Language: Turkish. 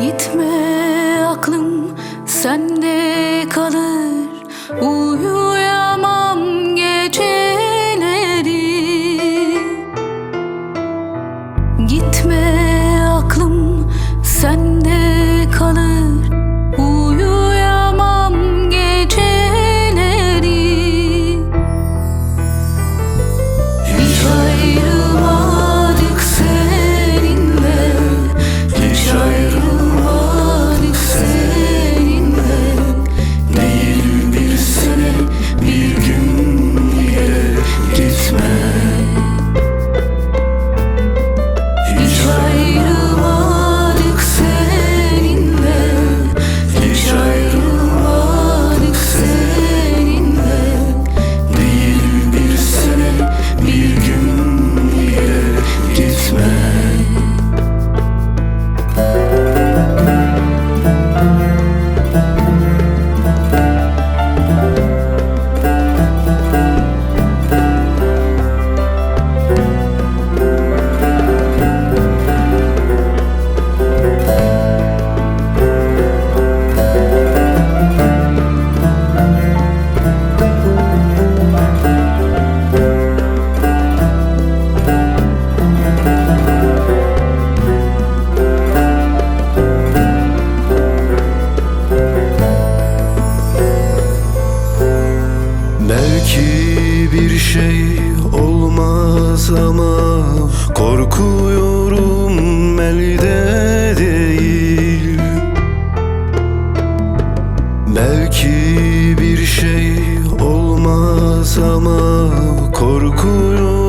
Gitme aklım sende kalır. Uyuyamam geceleri. Gitme ama korkuyorum elde değil. Belki bir şey olmaz ama korkuyorum